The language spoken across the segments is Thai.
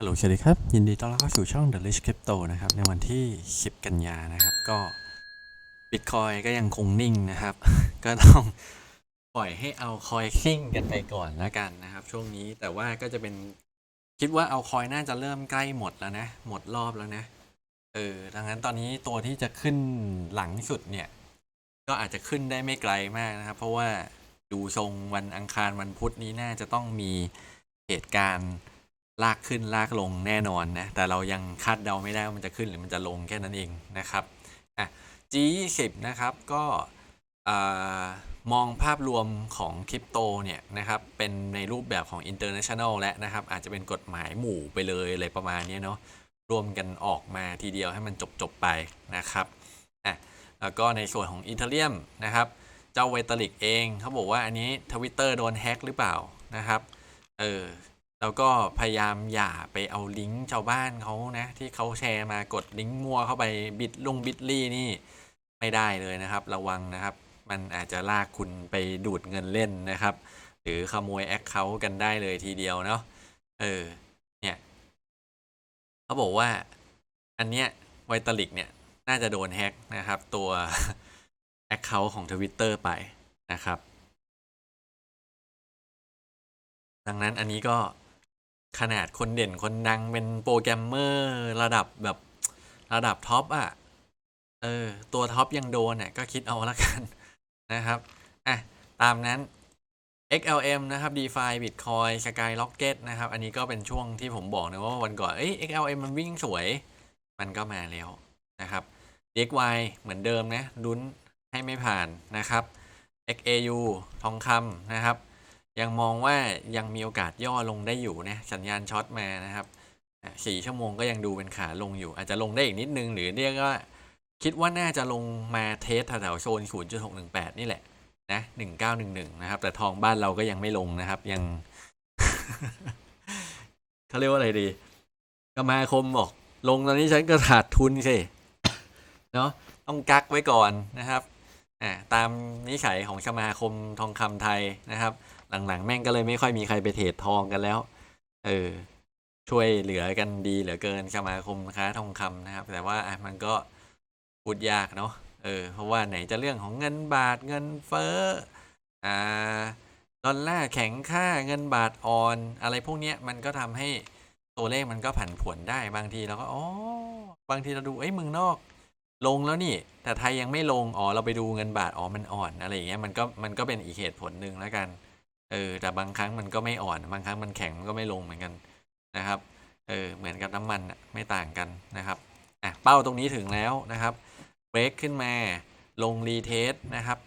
ฮัลโหลสวัสดีครับ ยินดีต้อนรับเข้าสู่ช่อง The Rich Crypto นะครับ ในวันที่ 10 กันยานะครับ ก็ Bitcoin ก็ยังคงนิ่งนะครับ ก็ต้องปล่อยให้เอาคอยซิ่งกันไปก่อนแล้วกันนะครับ ช่วงนี้แต่ว่าก็จะเป็นคิดว่าเอาคอยน่าจะเริ่มใกล้หมดแล้วนะ หมดรอบแล้วนะ เออดังนั้นตอนนี้ตัวที่จะขึ้นหลังสุดเนี่ย ก็อาจจะขึ้นได้ไม่ไกลมากนะครับ เพราะว่าดูทรงวันอังคารวันพุธนี้น่าจะต้องมีเหตุการณ์ ลากขึ้นลากลงแน่นอนนะ แต่เรายังคาดเดาไม่ได้ว่ามันจะขึ้นหรือมันจะลงแค่นั้นเองนะครับอะ G20 นะครับก็อมองภาพรวมของคริปโตเนี่ยนะครับเป็นในรูปแบบของ international และนะครับ อาจจะเป็นกฎหมายหมู่ไปเลยอะไรประมาณนี้เนาะรวมกันออกมาทีเดียวให้มันจบๆไปนะครับอะแล้วก็ในส่วนของอีเทเรียมนะครับ เจ้าไวตาลิกเองเขาบอกว่าอันนี้ทวิตเตอร์โดนแฮ็กหรือเปล่านะครับเออ แล้วก็พยายามอย่าไปเอาลิงก์ชาวบ้านเขานะ ที่เขาแชร์มากดลิงก์มั่วเข้าไปบิดลงบิตลี่นี่ไม่ได้เลยนะครับ ระวังนะครับ มันอาจจะลากคุณไปดูดเงินเล่นนะครับ หรือขโมยแอคเคาท์กันได้เลยทีเดียวเนาะเออเนี่ยเขาบอกว่าอันเนี้ยไวตาลิกเนี่ยน่าจะโดนแฮ็กนะครับ ตัว Account ของ Twitter ไปนะครับ ดังนั้นอันนี้ก็ ขนาดคนเด่นคนดังเป็นโปรแกรมเมอร์ระดับแบบระดับท็อปอะ เออ ตัวท็อปยังโดนอะก็คิดเอาละกันนะครับ อะ ตามนั้น XLM นะครับ DeFi Bitcoin Skyrocket นะครับ อันนี้ก็เป็นช่วงที่ผมบอกนะว่าวันก่อน เอ้ย XLM มันวิ่งสวย มันก็มาแล้วนะครับ DXY เหมือนเดิมนะลุ้นให้ไม่ผ่านนะครับ XAU ทองคำนะครับ ยังมองว่ายังมีโอกาสย่อลงได้อยู่นะสัญญาณช็อตมานะครับสี่ชั่วโมงก็ยังดูเป็นขาลงอยู่ อาจจะลงได้อีกนิดนึง หรือเรียกว่าคิดว่าน่าจะลงมาเทสแถวโซน 0.618 นี่แหละนะ1911 นะครับ แต่ทองบ้านเราก็ยังไม่ลงนะครับ ยังเขาเรียกว่าอะไรดีกมาคมบอกลงตอนนี้ฉันก็ขาดทุนสิเนาะต้องกักไว้ก่อนนะครับอ่าตามนิสัยของสมาคมทองคำไทยนะครับ หลังๆ แม่งก็เลยไม่ค่อยมีใครไปเทรดทองกันแล้ว เออ ช่วยเหลือกันดีเหลือเกินสมาคมค้าทองคำนะครับ แต่ว่ามันก็พูดยากเนาะ เออ เพราะว่าไหนจะเรื่องของเงินบาทเงินเฟ้อ อ่า ดอลลาร์แข็งค่าเงินบาทอ่อน อะไรพวกเนี้ยมันก็ทำให้ตัวเลขมันก็ผันผวนได้บางทีเราก็ อ๋อ บางทีเราดู เอ้ยมืองนอกลงแล้วนี่ แต่ไทยยังไม่ลง อ๋อ เราไปดูเงินบาท อ๋อ มันอ่อน อะไรอย่างเงี้ย มันก็ มันก็เป็นอีกเหตุผลหนึ่งแล้วกัน เออแต่บางครั้งมันก็ไม่อ่อน บางครั้งมันแข็งมันก็ไม่ลงเหมือนกันนะครับเออเหมือนกับน้ำมันไม่ต่างกันนะครับอะเป้าตรงนี้ถึงแล้วนะครับเบรกขึ้นมาลงรีเทสนะครับ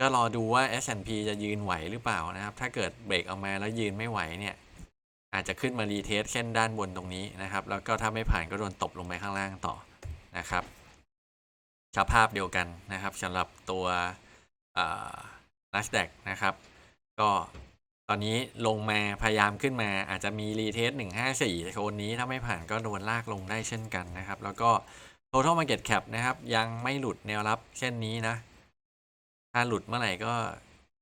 ก็รอดูว่า S&P จะยืนไหวหรือเปล่านะครับ ถ้าเกิดเบรกออกมาแล้วยืนไม่ไหวเนี่ยอาจจะขึ้นมารีเทสเส้นด้านบนตรงนี้นะครับ แล้วก็ถ้าไม่ผ่านก็โดนตบลงไปข้างล่างต่อนะครับสภาพเดียวกันนะครับสำหรับตัวอ่า NASDAQ นะครับ ก็ตอนนี้ลงมาพยายามขึ้นมาอาจจะมีรีเทส154โซนนี้ถ้าไม่ผ่านก็โดนลากลงได้เช่นกันนะครับ แล้วก็ total market cap นะครับ ยังไม่หลุดแนวรับเช่นนี้นะ ถ้าหลุดเมื่อไหร่ก็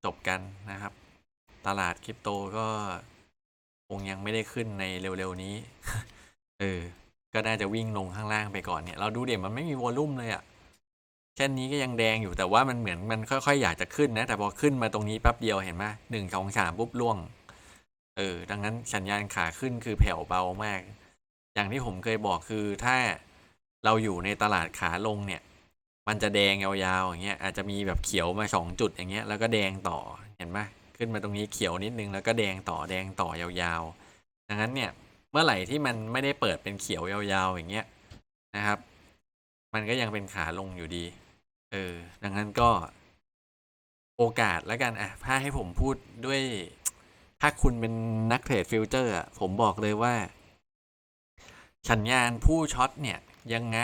จบกันนะครับ ตลาดคริปโตก็คงยังไม่ได้ขึ้นในเร็วๆนี้ เออ ก็น่าจะวิ่งลงข้างล่างไปก่อนเนี่ย เราดูเดี๋ยวมันไม่มีวอลลุ่มเลยอะเช่นนี้ก็ยังแดงอยู่แต่ว่ามันเหมือนมันค่อยๆ อยากจะขึ้นนะ แต่พอขึ้นมาตรงนี้แป๊บเดียวเห็นไหมหนึ่งสองสามปุ๊บล่วง เออ ดังนั้นสัญญาณขาขึ้นคือแผ่วเบามาก อย่างที่ผมเคยบอกคือถ้าเราอยู่ในตลาดขาลงเนี่ย มันจะแดงยาวๆอย่างเงี้ยอาจจะมีแบบเขียวมาสองจุดอย่างเงี้ยแล้วก็แดงต่อเห็นไหมขึ้นมาตรงนี้เขียวนิดนึงแล้วก็แดงต่อแดงต่อยาวๆ ดังนั้นเนี่ยเมื่อไหร่ที่มันไม่ได้เปิดเป็นเขียวยาวๆอย่างเงี้ยนะครับ มันก็ยังเป็นขาลงอยู่ดี เออ ดังนั้นก็โอกาสแล้วกันอะ ถ้าให้ผมพูดด้วย ถ้าคุณเป็นนักเทรดฟิวเจอร์อะ ผมบอกเลยว่า สัญญาณผู้ช็อตเนี่ย ยังไง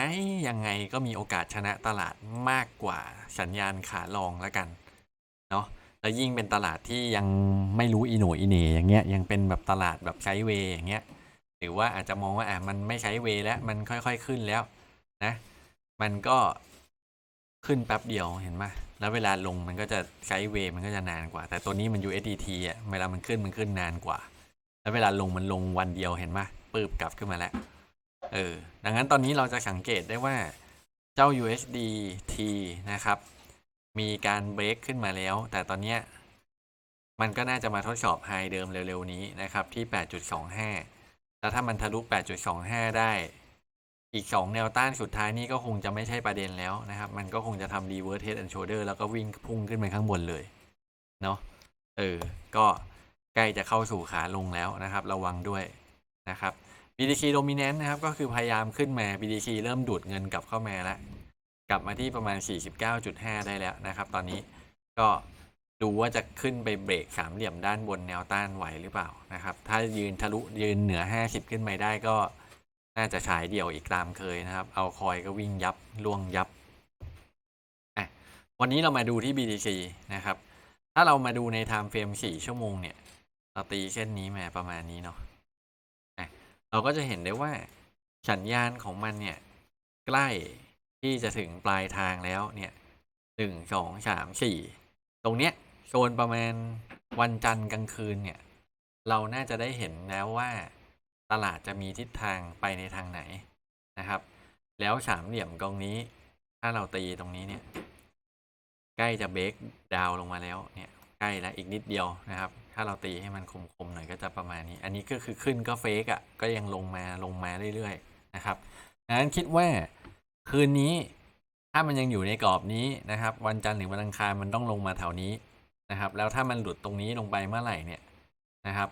ยังไงก็มีโอกาสชนะตลาดมากกว่าสัญญาณขาลองแล้วกัน เนาะแล้วยิ่งเป็นตลาดที่ยังไม่รู้อีโหนอีเหน่อย่างเงี้ย ยังเป็นแบบตลาดแบบไซด์เวย์อย่างเงี้ย หรือว่าอาจจะมองว่าอะมันไม่ไซเวย์แล้ว มันค่อยๆขึ้นแล้ว นะ มันก็ ขึ้นแป๊บเดียวเห็นไหมแล้วเวลาลงมันก็จะไซด์เวย์มันก็จะนานกว่า แต่ตัวนี้มัน USDT อะเวลามันขึ้นมันขึ้นนานกว่า แล้วเวลาลงมันลงวันเดียวเห็นไหมปปืบกลับขึ้นมาแล้ว เออ ดังนั้นตอนนี้เราจะสังเกตได้ว่าเจ้า USD T นะครับ มีการเบรกขึ้นมาแล้ว แต่ตอนเนี้ยมันก็น่าจะมาทดสอบไฮเดิมเร็วๆนี้นะครับที่ 8.25 แล้วถ้ามันทะลุ 8.25 ได้ อีก 2 แนวต้านสุดท้ายนี่ก็คงจะไม่ใช่ประเด็นแล้วนะครับ มันก็คงจะทำ reverse head and shoulder แล้วก็วิ่งพุ่งขึ้นไปข้างบนเลย เนาะเออ ก็ใกล้จะเข้าสู่ขาลงแล้วนะครับ ระวังด้วยนะครับ BTC dominant นะครับ ก็คือพยายามขึ้นมา BTC เริ่มดูดเงินกลับเข้ามาแล้ว กลับมาที่ประมาณ 49.5 ได้แล้วนะครับ ตอนนี้ก็ดูว่าจะขึ้นไปเบรกสามเหลี่ยมด้านบนแนวต้านไหวหรือเปล่านะครับ ถ้ายืนทะลุยืนเหนือ 50 ขึ้นไปได้ก็ น่าจะฉายเดี่ยวอีกตามเคยนะครับ เอาคอยก็วิ่งยับล่วงยับ วันนี้เรามาดูที่ BTC นะครับ ถ้าเรามาดูใน time frame 4 ชั่วโมงเนี่ย เราตีเส้นนี้มาประมาณนี้เนาะะเราก็จะเห็นได้ว่าสัญญาณของมันเนี่ย ใกล้ที่จะถึงปลายทางแล้วเนี่ยหนึ่งสองสามสี่ตรงเนี้ยโซนประมาณวันจันทร์กลางคืนเนี่ย เราน่าจะได้เห็นแล้วว่า ตลาดจะมีทิศทางไปในทางไหนนะครับ แล้วสามเหลี่ยมตรงนี้ ถ้าเราตีตรงนี้เนี่ย ใกล้จะเบรกดาวลงมาแล้วเนี่ย ใกล้แล้วอีกนิดเดียวนะครับ ถ้าเราตีให้มันคมๆหน่อยก็จะประมาณนี้ อันนี้ก็คือขึ้นก็เฟกอะ่ะ ก็ยังลงมาลงมาเรื่อยๆนะครับดังนั้นคิดว่าคืนนี้ถ้ามันยังอยู่ในกรอบนี้นะครับ วันจันทร์หรือวันอังคารมันต้องลงมาแถวนี้นะครับ แล้วถ้ามันหลุดตรงนี้ลงไปเมื่อไหร่เนี่ยนะครับ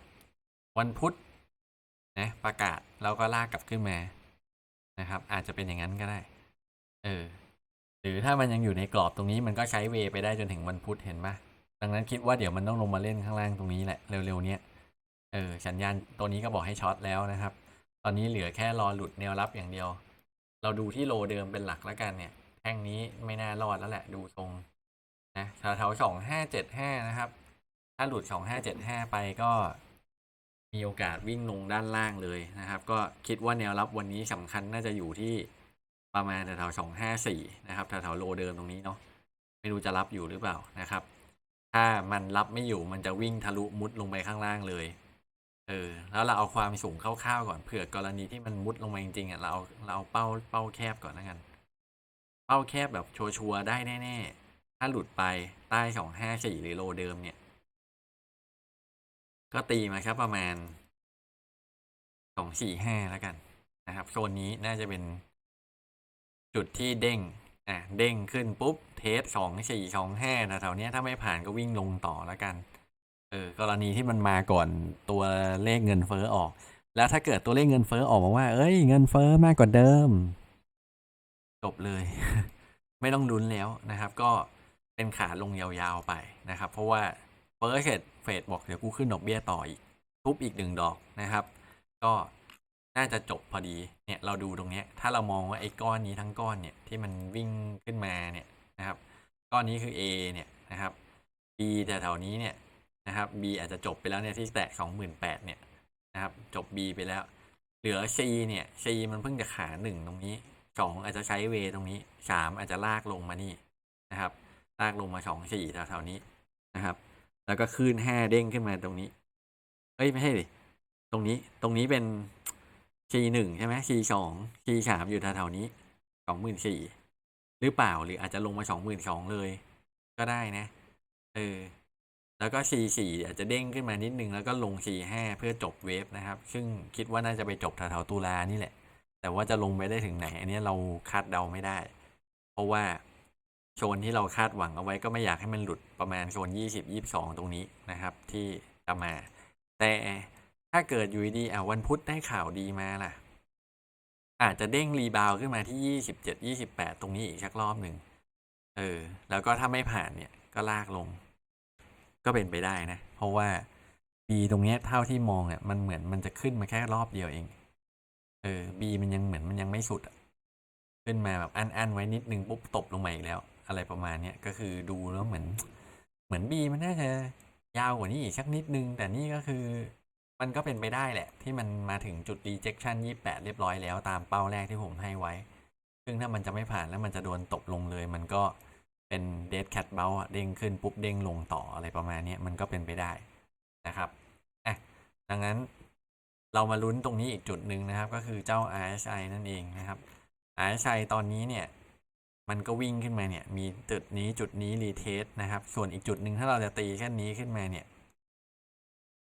วันพุธ นะประกาศแล้วก็ลากกลับขึ้นมานะครับ อาจจะเป็นอย่างนั้นก็ได้ เออ หรือถ้ามันยังอยู่ในกรอบตรงนี้มันก็ใช้เวไปได้จนถึงวันพุธเห็นปะดังนั้นคิดว่าเดี๋ยวมันต้องลงมาเล่นข้างล่างตรงนี้แหละเร็วๆเนี้ยเออสัญญาณตัวนี้ก็บอกให้ช็อตแล้วนะครับ ตอนนี้เหลือแค่รอหลุดแนวรับอย่างเดียว เราดูที่โลเดิมเป็นหลักแล้วกันเนี่ยแท่งนี้ไม่น่ารอดแล้วแหละดูทรงนะแถวๆสองห้าเจ็ดห้านะครับ ถ้าหลุดสองห้าเจ็ดห้าไปก็ มีโอกาสวิ่งลงด้านล่างเลยนะครับ ก็คิดว่าแนวรับวันนี้สำคัญน่าจะอยู่ที่ประมาณแถวๆสองห้าสี่นะครับแถวๆโลเดิมตรงนี้เนาะไม่รู้จะรับอยู่หรือเปล่านะครับ ถ้ามันรับไม่อยู่มันจะวิ่งทะลุมุดลงไปข้างล่างเลยเออแล้วเราเอาความสูงคร่าวๆก่อนเผื่อกรณีที่มันมุดลงมาจริงๆอะเราเอาเราเอาเป้าเป้าแคบก่อนแล้วกัน เป้าแคบแบบชัวร์ๆได้แน่ๆถ้าหลุดไปใต้สองห้าสี่หรือโลเดิมเนี่ย ก็ตีมาครับประมาณสองสี่ห้าแล้วกันนะครับโซนนี้น่าจะเป็นจุดที่เด้งอะเด้งขึ้นปุ๊บเทสสองสี่สองห้าแถวเนี้ยถ้าไม่ผ่านก็วิ่งลงต่อแล้วกันเออกรณีที่มันมาก่อนตัวเลขเงินเฟ้อออก แล้วถ้าเกิดตัวเลขเงินเฟ้อออกมาว่า เอ้ย เงินเฟ้อมากกว่าเดิม จบเลย ไม่ต้องดุนแล้วนะครับ ก็เป็นขาลงยาวๆไปนะครับ เพราะว่า เฟิร์สเฟดเฟดบอกเดี๋ยวกูขึ้นดอกเบี้ยต่ออีกทุบอีกหนึ่งดอกนะครับ ก็น่าจะจบพอดีเนี่ยเราดูตรงเนี้ยถ้าเรามองว่าไอ้ก้อนนี้ทั้งก้อนเนี่ยที่มันวิ่งขึ้นมาเนี่ยนะครับ ก้อนนี้คือ A เนี่ยนะครับ B แต่แถวนี้เนี่ยนะครับ B อาจจะจบไปแล้วเนี่ยที่แตะสองหมื่นแปดเนี่ยนะครับ จบ B ไปแล้ว เหลือ C เนี่ย C มันเพิ่งจะขาหนึ่งตรงนี้สองอาจจะใช้เวตรงนี้สามอาจจะลากลงมานี่นะครับ ลากลงมาสองสี่แถวๆนี้นะครับ แล้วก็ขึ้นห้าเด้งขึ้นมาตรงนี้ เอ้ยไม่ใช่ดิตรงนี้ตรงนี้เป็น C หนึ่งใช่ไหม C สอง C สามอยู่แถวๆนี้สองหมื่นสี่หรือเปล่าหรืออาจจะลงมาสองหมื่นสองเลย ก็ได้นะเออแล้วก็ C สี่อาจจะเด้งขึ้นมานิดนึงแล้วก็ลง C ห้าเพื่อจบเวฟนะครับ ซึ่งคิดว่าน่าจะไปจบแถวๆตุลานี่แหละ แต่ว่าจะลงไปได้ถึงไหน อันนี้เราคาดเดาไม่ได้ เพราะว่า โซนที่เราคาดหวังเอาไว้ก็ไม่อยากให้มันหลุดประมาณโซนยี่สิบยี่สองตรงนี้นะครับ ที่จะมา แต่ถ้าเกิดอยู่ดีอะวันพุธได้ข่าวดีมาล่ะ อาจจะเด้งรีบาวขึ้นมาที่ยี่สิบเจ็ดยี่สิบแปดตรงนี้อีกสักรอบหนึ่งเออ แล้วก็ถ้าไม่ผ่านเนี่ยก็ลากลง ก็เป็นไปได้นะ เพราะว่าบีตรงเนี้ยเท่าที่มองอะมันเหมือนมันจะขึ้นมาแค่รอบเดียวเอง เออบีมันยังเหมือนมันยังไม่สุดอะขึ้นมาแบบอันอันไว้นิดนึงปุ๊บตบลงมาอีกแล้ว อะไรประมาณเนี้ยก็คือดูแล้วเหมือน เหมือนบีมันน่าจะยาวกว่านี้อีกสักนิดนึง แต่นี่ก็คือมันก็เป็นไปได้แหละ ที่มันมาถึงจุด rejection 28 เรียบร้อยแล้วตามเป้าแรกที่ผมให้ไว้ ซึ่งถ้ามันจะไม่ผ่านแล้วมันจะโดนตบลงเลย มันก็เป็น dead cat bounce อะเด้งขึ้นปุ๊บเด้งลงต่ออะไรประมาณเนี้ยมันก็เป็นไปได้นะครับอะดังนั้นเรามาลุ้นตรงนี้อีกจุดหนึ่งนะครับ ก็คือเจ้า RSI นั่นเองนะครับ RSI ตอนนี้เนี่ย มันก็วิ่งขึ้นมาเนี่ยมีจุดนี้จุดนี้รีเทสนะครับ ส่วนอีกจุดหนึ่งถ้าเราจะตีแค่นี้ขึ้นมาเนี่ย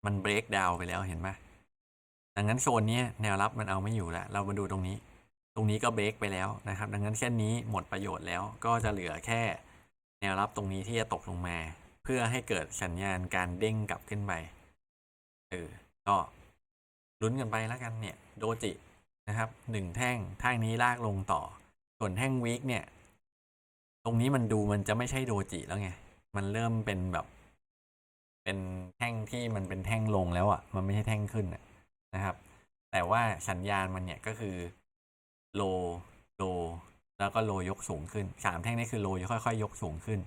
มันเบรกดาวไปแล้วเห็นไหมดังนั้นโซนนี้แนวรับมันเอาไม่อยู่แล้ว เรามาดูตรงนี้ ตรงนี้ก็เบรกไปแล้วนะครับ ดังนั้นแค่นี้หมดประโยชน์แล้วก็จะเหลือแค่แนวรับตรงนี้ที่จะตกลงมา เพื่อให้เกิดสัญญาณการเด้งกลับขึ้นไปเออก็ลุ้นกันไปแล้วกันเนี่ยโดจินะครับหนึ่งแท่งแท่งนี้ลากลงต่อ ส่วนแท่งวีคเนี่ย รงนี้มันดูมันจะไม่ใช่โดจิแล้วไง มันเริ่มเป็นแบบ เป็นแท่งที่มันเป็นแท่งลงแล้วอะ่ะ มันไม่ใช่แท่งขึ้นนะครับ แต่ว่าสัญญาณมันเนี่ยก็คือโลโลแล้วก็โลยกสูงขึ้นสามแท่งนี้คือโลค่อยๆ ยกสูงขึ้น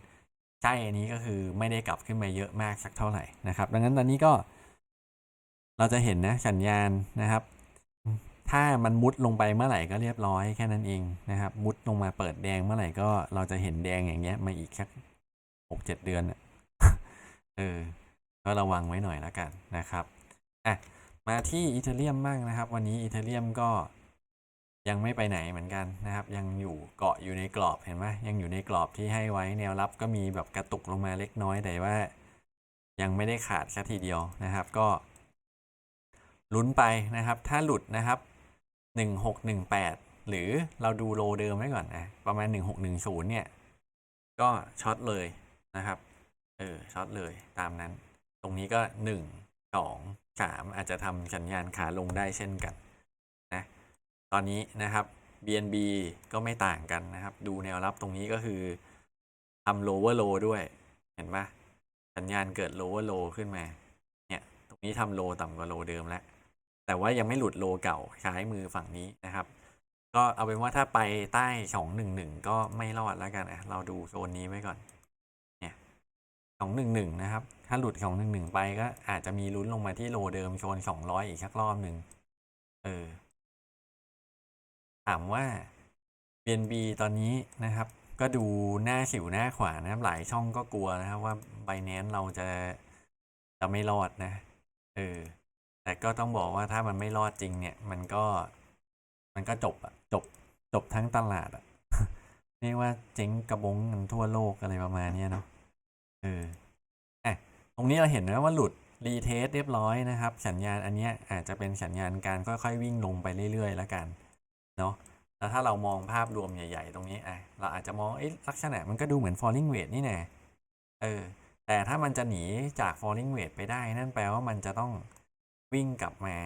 ใช่อันนี้ก็คือไม่ได้กลับขึ้นมาเยอะมากสักเท่าไหร่นะครับ ดังนั้นตอนนี้ก็ เราจะเห็นนะสัญญาณนะครับ ถ้ามันมุดลงไปเมื่อไหร่ก็เรียบร้อยแค่นั้นเองนะครับ มุดลงมาเปิดแดงเมื่อไหร่ก็เราจะเห็นแดงอย่างเงี้ยมาอีกสักหกเจ็ดเดือนเออก็ระวังไว้หน่อยแล้วกันนะครับอะมาที่อีเทเรียมบ้างนะครับ วันนี้อีเทเรียมก็ยังไม่ไปไหนเหมือนกันนะครับ ยังอยู่เกาะอยู่ในกรอบเห็นไหมยังอยู่ในกรอบที่ให้ไว้แนวรับก็มีแบบกระตุกลงมาเล็กน้อยแต่ว่า ยังไม่ได้ขาดสัทีเดียวนะครับ ก็ลุ้นไปนะครับ ถ้าหลุดนะครับ หนึ่งหกหนึ่งแปดหรือเราดูโลเดิมไว้ก่อนนะประมาณหนึ่งหกหนึ่งศูนย์เนี่ย ก็ช็อตเลยนะครับ เออช็อตเลยตามนั้น ตรงนี้ก็หนึ่งสองสามอาจจะทำสัญญาณขาลงได้เช่นกันนะตอนนี้นะครับ BNB ก็ไม่ต่างกันนะครับ ดูแนวรับตรงนี้ก็คือทำ lower low ด้วย เห็นปะสัญญาณเกิด lower low ขึ้นมา เนี่ย ตรงนี้ทำโลต่ำกว่าโลเดิมแล้ว แต่ว่ายังไม่หลุดโลเก่าซ้ายมือฝั่งนี้นะครับ ก็เอาเป็นว่าถ้าไปใต้สองหนึ่งหนึ่งก็ไม่รอดแล้วกันอะเราดูโซนนี้ไว้ก่อนเนี่ยสองหนึ่งหนึ่งนะครับ ถ้าหลุดสองหนึ่งหนึ่งไปก็อาจจะมีลุ้นลงมาที่โลเดิมโซนสองร้อยอีกสักรอบหนึ่งเออถามว่า BNB ตอนนี้นะครับ ก็ดูหน้าสิวหน้าขวานะครับ หลายช่องก็กลัวนะครับว่า Binance เราจะจะไม่รอดนะ เออ แต่ก็ต้องบอกว่าถ้ามันไม่รอดจริงเนี่ย มันก็ มันก็จบอะจบ จบทั้งตลาดอะเรียกว่าเจ๊งกระบงกันทั่วโลกอะไรประมาณนี้เนาะเอออะตรงนี้เราเห็นนะว่าหลุดรีเทสเรียบร้อยนะครับ สัญญาณอันเนี้ยอาจจะเป็นสัญญาณการค่อยๆวิ่งลงไปเรื่อยๆ แล้วกันเนาะแล้วถ้าเรามองภาพรวมใหญ่ ๆ ตรงนี้อะเราอาจจะมองเอ๊ะลักษณะมันก็ดูเหมือน falling wedge นี่แน่เออแต่ถ้ามันจะหนีจาก falling wedge ไปได้นั่นแปลว่ามันจะต้อง วิ่งกลับมา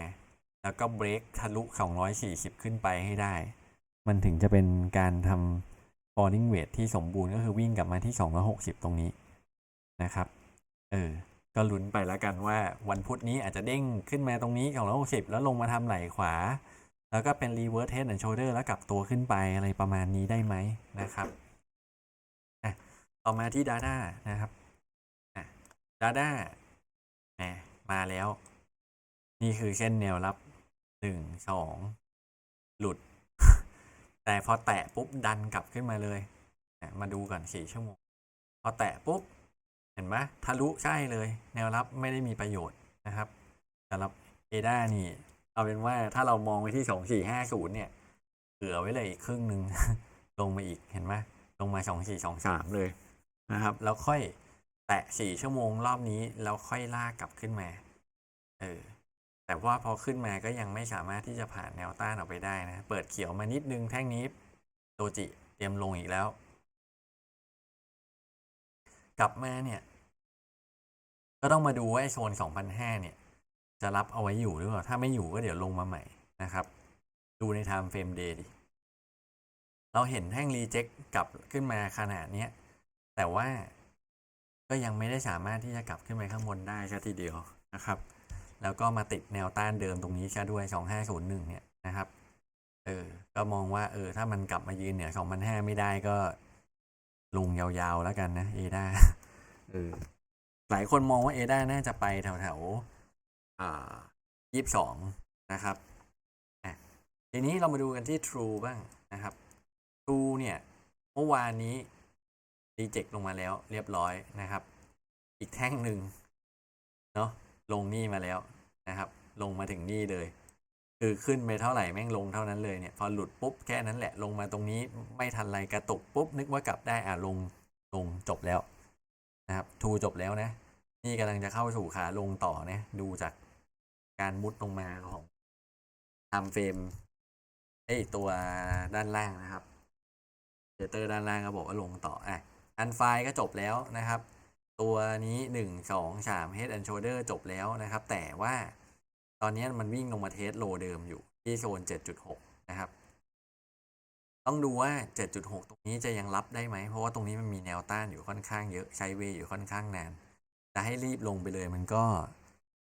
แล้วก็เบรกทะลุ 240 ขึ้นไปให้ได้ มันถึงจะเป็นการทำ falling wedge ที่สมบูรณ์ก็คือวิ่งกลับมาที่ 260 ตรงนี้นะครับ เออ ก็ลุ้นไปแล้วกันว่าวันพุธนี้อาจจะเด้งขึ้นมาตรงนี้ 260 แล้วลงมาทำไหล่ขวา แล้วก็เป็น reverse head and shoulder แล้วกลับตัวขึ้นไปอะไรประมาณนี้ได้ไหมนะครับอะต่อมาที่ Dada นะครับอะ Dada แหมมาแล้ว นี่คือเส้นแนวรับหนึ่งสองหลุด แต่พอแตะปุ๊บดันกลับขึ้นมาเลยมาดูก่อนสี่ชั่วโมง พอแตะปุ๊บ เห็นไหมทะลุใช่เลย แนวรับไม่ได้มีประโยชน์นะครับสำหรับเอด้านี่ เอาเป็นว่าถ้าเรามองไปที่สองสี่ห้าศูนย์เนี่ยเหลือไว้เลยอีกครึ่งหนึ่งลงมาอีกเห็นไหมลงมาสองสี่สองสามเลยนะครับ แล้วค่อยแตะสี่ชั่วโมงรอบนี้ แล้วค่อยลากกลับขึ้นมา เออ แต่ว่าพอขึ้นมาก็ยังไม่สามารถที่จะผ่านแนวต้านออกไปได้นะ เปิดเขียวมานิดนึงแท่งนี้โดจิเตรียมลงอีกแล้ว กลับมาเนี่ย ก็ต้องมาดูว่าไอโซน2,500เนี่ย จะรับเอาไว้อยู่หรือเปล่า ถ้าไม่อยู่ก็เดี๋ยวลงมาใหม่นะครับ ดูใน time frame day ดิ เราเห็นแท่งรีเจ็คกลับขึ้นมาขนาดเนี้ยแต่ว่าก็ยังไม่ได้สามารถที่จะกลับขึ้นไปข้างบนได้แค่ทีเดียวนะครับ แล้วก็มาติดแนวต้านเดิมตรงนี้แค่ด้วย 2501 เนี่ยนะครับ เออ ก็มองว่า เออ ถ้ามันกลับมายืนเนี่ย2,500ไม่ได้ก็ลงยาวๆแล้วกันนะเอดาเออ หลายคนมองว่าเอดาน่าจะไปแถวๆอ่ายี่สิบสองนะครับอะทีนี้เรามาดูกันที่ True บ้างนะครับ True เนี่ย เมื่อวานนี้รีเจ็คลงมาแล้วเรียบร้อยนะครับ อีกแท่งหนึ่งเนาะลงนี่มาแล้ว นะครับ ลงมาถึงนี่เลย คือขึ้นไปเท่าไหร่แม่งลงเท่านั้นเลยเนี่ย พอหลุดปุ๊บแค่นั้นแหละ ลงมาตรงนี้ไม่ทันไรกระตุกปุ๊บนึกว่ากลับได้อะลงลงจบแล้วนะครับทูจบแล้วนะ นี่กำลังจะเข้าสู่ขาลงต่อนะดูจากการมุดลงมาของทม์เฟรมไอตัวด้านล่างนะครับเดเตอร์ด้านล่างก็บอกว่าลงต่ออะอันไฟก็จบแล้วนะครับ ตัวนี้หนึ่งสองสาม Head and Shoulder จบแล้วนะครับ แต่ว่าตอนนี้มันวิ่งลงมาเทสโลเดิมอยู่ที่โซน 7.6 นะครับ ต้องดูว่า 7.6 ตรงนี้จะยังรับได้ไหม เพราะว่าตรงนี้มันมีแนวต้านอยู่ค่อนข้างเยอะใช้เวอยู่ค่อนข้างนานจะให้รีบลงไปเลยมันก็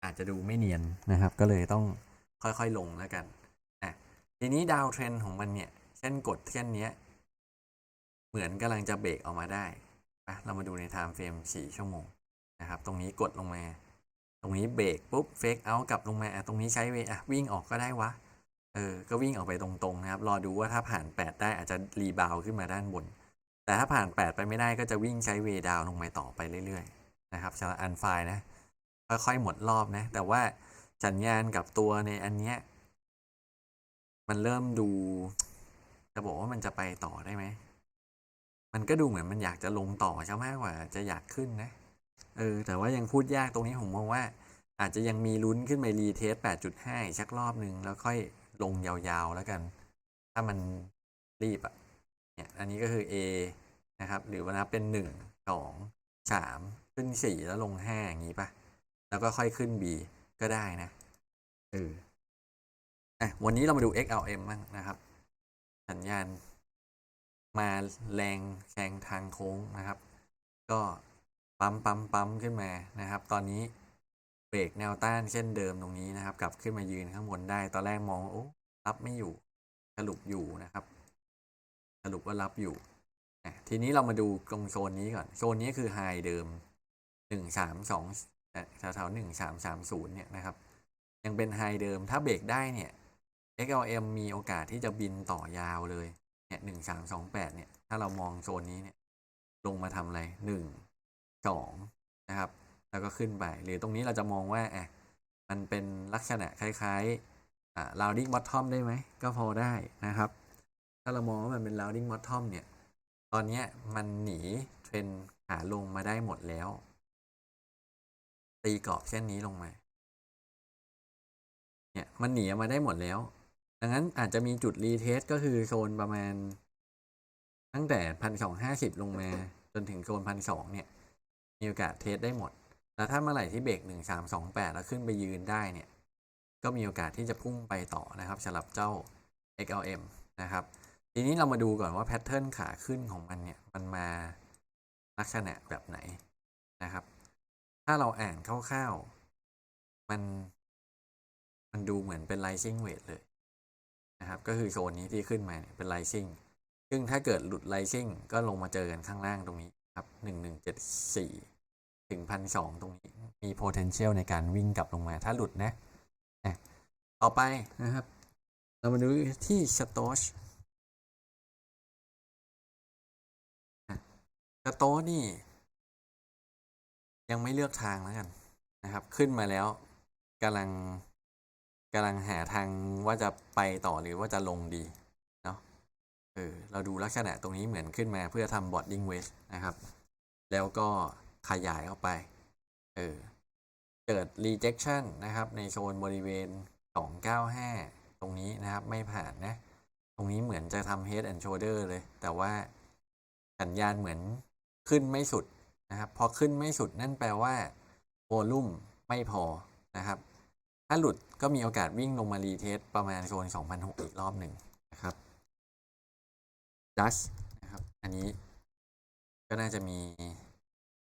อาจจะดูไม่เนียนนะครับ ก็เลยต้องค่อยๆลงแล้วกันอะทีนี้ดาวเทรนของมันเนี่ยเส้นกดเส้นนี้เหมือนกำลังจะเบรกออกมาได้ อะเรามาดูในไทม์เฟรม4ชั่วโมงนะครับ ตรงนี้กดลงมา ตรงนี้เบรกปุ๊บเฟกเอากลับลงมาอะตรงนี้ใช้เวอะวิ่งออกก็ได้วะเออก็วิ่งออกไปตรงๆนะครับ รอดูว่าถ้าผ่าน 8 ได้อาจจะรีบาวขึ้นมาด้านบน แต่ถ้าผ่าน 8 ไปไม่ได้ก็จะวิ่งใช้เวดาวลงมาต่อไปเรื่อยๆนะครับสำหรับอันไฟนะ ค่อยๆหมดรอบนะ แต่ว่าสัญญาณกับตัวในอันเนี้ยมันเริ่มดู จะบอกว่ามันจะไปต่อได้ไหม มันก็ดูเหมือนมันอยากจะลงต่อใช่มากกว่าจะอยากขึ้นนะ เออ แต่ว่ายังพูดยากตรงนี้ผมมองว่า อาจจะยังมีลุ้นขึ้นไปรีเทส 8.5 อีกสักรอบหนึ่งแล้วค่อยลงยาวๆแล้วกัน ถ้ามันรีบอะเนี่ย อันนี้ก็คือ A นะครับ หรือว่านับเป็น 1 2 3 ขึ้น 4 แล้วลง 5 อย่างนี้ป่ะ แล้วก็ค่อยขึ้น B ก็ได้นะเอออะวันนี้เรามาดู XLM บ้างนะครับ สัญญาณ มาแรงแซงทางโค้งนะครับ ก็ปั๊มปั๊มปั๊มขึ้นมานะครับ ตอนนี้เบรกแนวต้านเช่นเดิมตรงนี้นะครับ กลับขึ้นมายืนข้างบนได้ ตอนแรกมองโอ้รับไม่อยู่สรุปอยู่นะครับสรุปว่ารับอยู่อะทีนี้เรามาดูตรงโซนนี้ก่อน โซนนี้คือไฮเดิมหนึ่งสามสองแถวๆหนึ่งสามสามศูนย์เนี่ยนะครับ ยังเป็นไฮเดิมถ้าเบรกได้เนี่ย XLM มีโอกาสที่จะบินต่อยาวเลย เนี่ยหนึ่งสามสองแปดเนี่ย ถ้าเรามองโซนนี้เนี่ย ลงมาทำอะไรหนึ่งสองนะครับ แล้วก็ขึ้นไป หรือตรงนี้เราจะมองว่าอะมันเป็นลักษณะคล้ายๆอ่า rounding bottom ได้ไหม ก็พอได้นะครับ ถ้าเรามองว่ามันเป็น rounding bottom เนี่ย ตอนเนี้ยมันหนีเทรนขาลงมาได้หมดแล้ว ตีกรอบเส้นนี้ลงมา เนี่ย มันหนีมาได้หมดแล้ว ดังนั้นอาจจะมีจุดรีเทสก็คือโซนประมาณ ตั้งแต่พันสองห้าสิบลงมา จนถึงโซนพันสองเนี่ย มีโอกาสเทสได้หมดแต่ถ้าเมื่อไหร่ที่เบรกหนึ่งสามสองแปดแล้วขึ้นไปยืนได้เนี่ย ก็มีโอกาสที่จะพุ่งไปต่อนะครับสำหรับเจ้า XLM นะครับ ทีนี้เรามาดูก่อนว่าแพทเทิร์นขาขึ้นของมันเนี่ย มันมาลักษณะแบบไหนนะครับ ถ้าเราอ่านคร่าวๆมัน มันดูเหมือนเป็น rising weight เลย นะครับก็คือโซนนี้ที่ขึ้นมาเนี่ยเป็น rising ซึ่งถ้าเกิดหลุด rising ก็ลงมาเจอกันข้างล่างตรงนี้ครับหนึ่งหนึ่งเจ็ดสี่ถึงพันสองตรงนี้มี potential ในการวิ่งกลับลงมาถ้าหลุดนะอะต่อไปนะครับ เรามาดูที่ stoch สโตะนี่ ยังไม่เลือกทางแล้วกันนะครับ ขึ้นมาแล้วกำลัง กำลังหาทางว่าจะไปต่อหรือว่าจะลงดีเนาะเออเราดูลักษณะตรงนี้เหมือนขึ้นมาเพื่อทำ boarding wedge นะครับ แล้วก็ขยายออกไปเออเกิด rejection นะครับ ในโซนบริเวณ 295 ตรงนี้นะครับไม่ผ่านนะ ตรงนี้เหมือนจะทำ head and shoulder เลย แต่ว่าสัญญาณเหมือนขึ้นไม่สุดนะครับ พอขึ้นไม่สุดนั่นแปลว่าโวลุ่มไม่พอนะครับ ถ้าหลุดก็มีโอกาสวิ่งลงมารีเทสประมาณโซน2,006อีกรอบหนึ่งนะครับดัชนะครับ อันนี้ก็น่าจะมี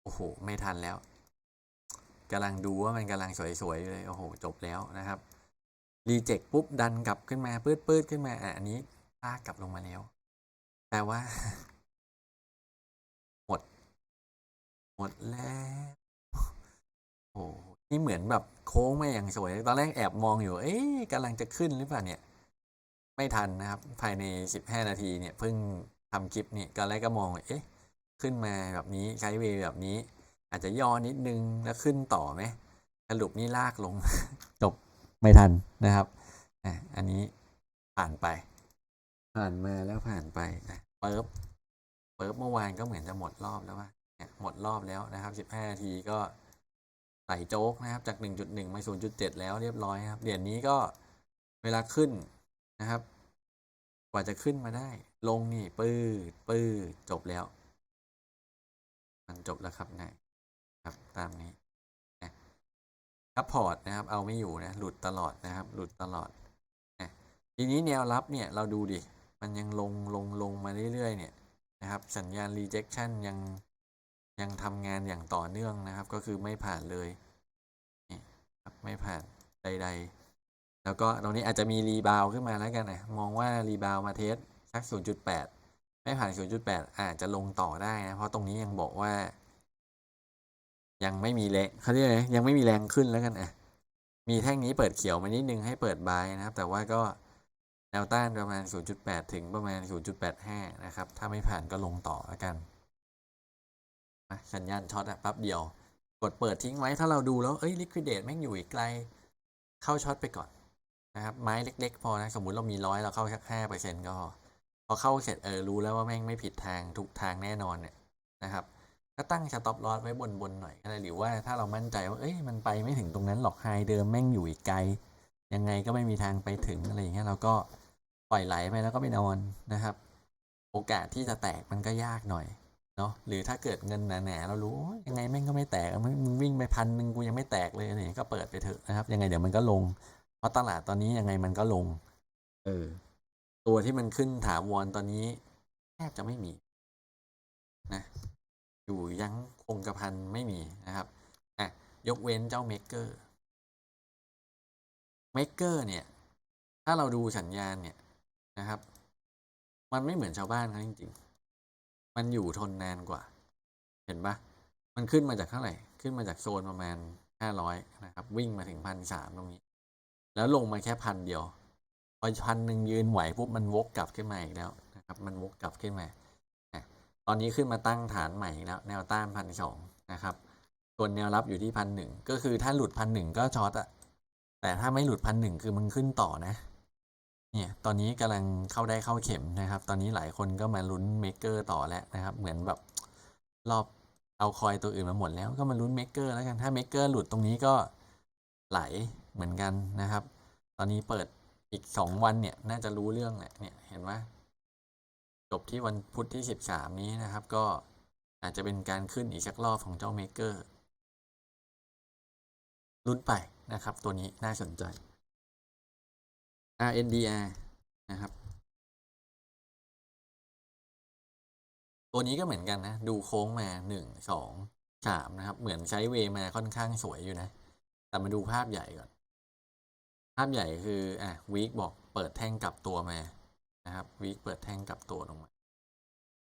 โอ้โห ไม่ทันแล้วกำลังดูว่ามันกำลังสวยๆอยู่เลย โอ้โห จบแล้วนะครับรีเจ็คปุ๊บ ดันกลับขึ้นมาปืดๆขึ้นมาอะอันนี้ลากกลับลงมาแล้ว แปลว่า หมด หมดแล้ว อ้นี่เหมือนแบบโค้งมาอย่างสวย ตอนแรกแอบมองอยู่ เอ๊ะกำลังจะขึ้นหรือเปล่าเนี่ย ไม่ทันนะครับ ภายในสิบห้านาทีเนี่ยเพิ่งทำคลิปนี่ตอนแรกก็มองเอ๊ะ ขึ้นมาแบบนี้ใช้เวย์แบบนี้ อาจจะย่อนิดนึงแล้วขึ้นต่อไหมสรุปนี่ลากลง จบไม่ทันนะครับอันนี้ผ่านไป ผ่านมาแล้วผ่านไปนะเปิบเปิบเมื่อวานก็เหมือนจะหมดรอบแล้วว่าเนี่ยหมดรอบแล้วนะครับ 15 นาทีก็ ไหลโจ๊กนะครับจาก 1.1 มา 0.7 แล้วเรียบร้อยครับ เหรียญนี้ก็เวลาขึ้นนะครับ กว่าจะขึ้นมาได้ ลงนี่ ปื้อปื้อจบแล้ว มันจบแล้วครับนายครับตามนี้นะซัพพอร์ตนะครับ เอาไม่อยู่นะ หลุดตลอดนะครับ หลุดตลอดนะทีนี้แนวรับเนี่ยเราดูดิ มันยังลงลงลงมาเรื่อยๆเนี่ยนะครับ สัญญาณ rejection ยัง ยังทำงานอย่างต่อเนื่องนะครับ ก็คือไม่ผ่านเลยไม่ผ่านใด ๆ แล้วก็ตรงนี้อาจจะมีรีบาวขึ้นมาแล้วกันนะมองว่ารีบาวมาเทสสัก 0.8 ไม่ผ่าน 0.8 อาจจะลงต่อได้นะ เพราะตรงนี้ยังบอกว่า ยังไม่มีแรงเขาเรียกอะไรยังไม่มีแรงขึ้นแล้วกันอะมีแท่งนี้เปิดเขียวมานิดนึงให้เปิดบายนะครับ แต่ว่าก็แนวต้านประมาณ 0.8 ถึงประมาณ 0.85 นะครับ ถ้าไม่ผ่านก็ลงต่อแล้วกัน สัญญาณช็อตอะแป๊บเดียว กดเปิดทิ้งไว้ถ้าเราดูแล้ว เอ้ย liquidate แม่งอยู่อีกไกล เข้าช็อตไปก่อนนะครับ ไม้เล็ก ๆ พอนะ สมมุติเรามีร้อยเราเข้าสักห้าเปอร์เซ็นต์ก็พอพอเข้าเสร็จเออรู้แล้วว่าแม่งไม่ผิดทางถูกทางแน่นอนเนี่ยนะครับก็ตั้งสต็อปลอสไว้บนบนหน่อยก็ได้หรือว่าถ้าเรามั่นใจว่าเอ้ยมันไปไม่ถึงตรงนั้นหรอกไฮเดิมแม่งอยู่อีกไกล ยังไงก็ไม่มีทางไปถึงอะไรอย่างเงี้ยเราก็ปล่อยไหลไปแล้วก็ไปนอนนะครับ โอกาสที่จะแตกมันก็ยากหน่อย เนาะหรือถ้าเกิดเงินหนาๆเรารู้ยังไงแม่งก็ไม่แตกมึงวิ่งไปพันหนึ่งกูยังไม่แตกเลยอะไรอย่างเงี้ยก็เปิดไปเถอะนะครับ ยังไงเดี๋ยวมันก็ลง เพราะตลาดตอนนี้ยังไงมันก็ลง เออ ตัวที่มันขึ้นถาวรตอนนี้แทบจะไม่มีนะอยู่ยั้งคงกระพันไม่มีนะครับอะยกเว้นเจ้าเมกเกอร์เมกเกอร์เนี่ย ถ้าเราดูสัญญาณเนี่ยนะครับ มันไม่เหมือนชาวบ้านเขาจริงๆ มันอยู่ทนนานกว่า เห็นปะมันขึ้นมาจากเท่าไหร่ ขึ้นมาจากโซนประมาณห้าร้อยนะครับ วิ่งมาถึงพันสามตรงนี้ แล้วลงมาแค่พันเดียว พอพันหนึ่งยืนไหวปุ๊บมันวกกลับขึ้นมาอีกแล้วนะครับ มันวกกลับขึ้นมา ตอนนี้ขึ้นมาตั้งฐานใหม่แล้ว แนวต้านพันสองนะครับ ส่วนแนวรับอยู่ที่พันหนึ่งก็คือถ้าหลุดพันหนึ่งก็ช็อตอะแต่ถ้าไม่หลุดพันหนึ่งคือมันขึ้นต่อนะ เนี่ยตอนนี้กำลังเข้าได้เข้าเข็มนะครับ ตอนนี้หลายคนก็มาลุ้นเมกเกอร์ต่อแล้วนะครับ เหมือนแบบรอบเอาคอยตัวอื่นมาหมดแล้วก็มาลุ้นเมกเกอร์แล้วกันถ้าเมกเกอร์หลุดตรงนี้ก็ไหลเหมือนกันนะครับ ตอนนี้เปิดอีกสองวันเนี่ยน่าจะรู้เรื่องแหละเนี่ยเห็นไหมจบที่วันพุธที่สิบสามนี้นะครับ ก็อาจจะเป็นการขึ้นอีกสักรอบของเจ้าเมกเกอร์ลุ้นไปนะครับ ตัวนี้น่าสนใจ RNDR นะครับ ตัวนี้ก็เหมือนกันนะ ดูโค้งมาหนึ่งสองสามนะครับ เหมือนใช้เวมาค่อนข้างสวยอยู่นะ แต่มาดูภาพใหญ่ก่อน ภาพใหญ่คืออะวีคบอกเปิดแท่งกลับตัวมานะครับวีคเปิดแท่งกลับตัวลงมา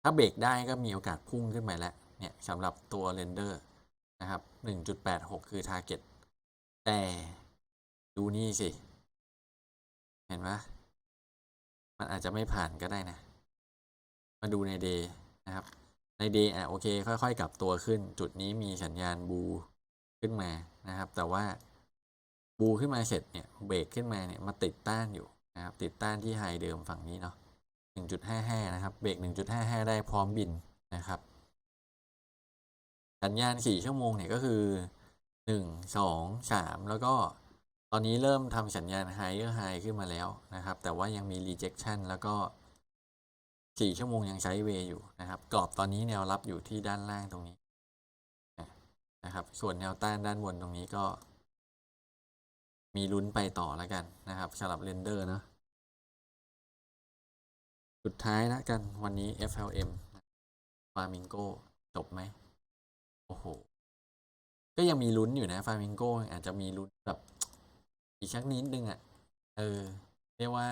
ถ้าเบรกได้ก็มีโอกาสพุ่งขึ้นไปแล้ว เนี่ยสำหรับตัวเรนเดอร์นะครับหนึ่งจุดแปดหกคือทาร์เก็ตแต่ดูนี่สิ เห็นไหมมันอาจจะไม่ผ่านก็ได้นะ มาดูในเดย์นะครับ ในเดย์อะโอเค ค่อย ๆ กลับตัวขึ้น จุดนี้มีสัญญาณบูขึ้นมานะครับ แต่ว่าบูขึ้นมาเสร็จเนี่ยเบรกขึ้นมาเนี่ยมาติดต้านอยู่นะครับ ติดต้านที่ไฮเดิมฝั่งนี้เนาะ1.55 นะครับ เบรก 1.55 ได้พร้อมบินนะครับ สัญญาณ 4 ชั่วโมงเนี่ยก็คือ 1 2 3 แล้วก็ ตอนนี้เริ่มทำสัญญาณ higher high ขึ้นมาแล้วนะครับ แต่ว่ายังมี rejection แล้วก็ 4 ชั่วโมงยังใช้เวอยู่นะครับ กรอบตอนนี้แนวรับอยู่ที่ด้านล่างตรงนี้นะครับ ส่วนแนวต้านด้านบนตรงนี้ก็ มีลุ้นไปต่อแล้วกันนะครับสำหรับเรนเดอร์เนาะสุดท้ายแล้วกันวันนี้ FLM Flamingo จบไหม โอ้โห ก็ยังมีลุ้นอยู่นะ Flamingo อาจจะมีลุ้นแบบ อีกชักนิดนึงอะ่ะ เออ เรียกว่า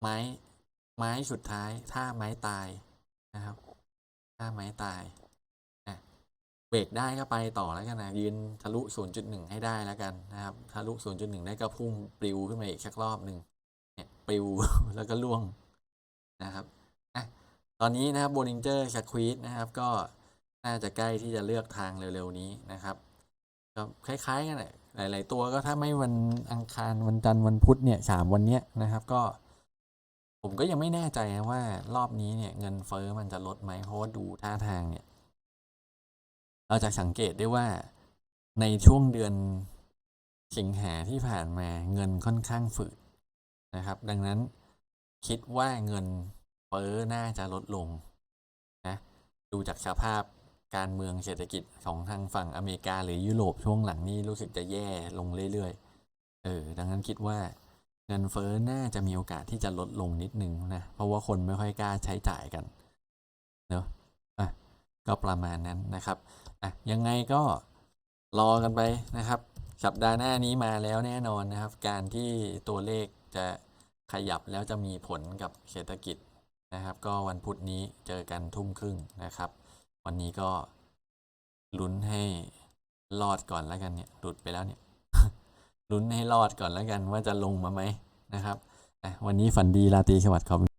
ไม้ ไม้สุดท้ายถ้าไม้ตายนะครับถ้าไม้ตายอะเบรกได้ก็ไปต่อแล้วกันนะยืนทะลุ 0.1 ให้ได้แล้วกันนะครับ ทะลุ 0.1 ได้ก็พุ่งปลิวขึ้นมาอีกสักรอบหนึ่งเนี่ยปลิวแล้วก็ล่วงนะครับอะตอนนี้นะครับ Bollinger Squeeze นะครับก็น่าจะใกล้ที่จะเลือกทางเร็วๆนี้นะครับก็คล้ายๆกันแหละ หลาย ๆ ตัวก็ถ้าไม่วันอังคารวันจันทร์วันพุธเนี่ยสามวันเนี้ยนะครับ ก็ ผมก็ยังไม่แน่ใจนะว่ารอบนี้เนี่ย เงินเฟ้อมันจะลดไหมเพราะว่าดูท่าทางเนี่ย เราจะสังเกตได้ว่าในช่วงเดือนสิงหาที่ผ่านมาเงินค่อนข้างฝืดนะครับ ดังนั้นคิดว่าเงินเฟ้อน่าจะลดลงนะดูจากสภาพ การเมืองเศรษฐกิจของทางฝั่งอเมริกา หรือยุโรปช่วงหลังนี้รู้สึกจะแย่ลงเรื่อยๆ เออ ดังนั้นคิดว่าเงินเฟ้อน่าจะมีโอกาสที่จะลดลงนิดนึงนะ เพราะว่าคนไม่ค่อยกล้าใช้จ่ายกัน เนอะอะ ก็ประมาณนั้นนะครับ อะ ยังไงก็รอกันไปนะครับ สัปดาห์หน้านี้มาแล้วแน่นอนนะครับ การที่ตัวเลขจะขยับแล้วจะมีผลกับเศรษฐกิจนะครับ ก็วันพุธนี้เจอกันทุ่มครึ่งนะครับ วันนี้ก็ลุ้นให้รอดก่อนแล้วกันเนี่ยหลุดไปแล้วเนี่ยลุ้นให้รอดก่อนแล้วกันว่าจะลงมาไหมนะครับวันนี้ฝันดีราตรีสวัสดิ์ครับ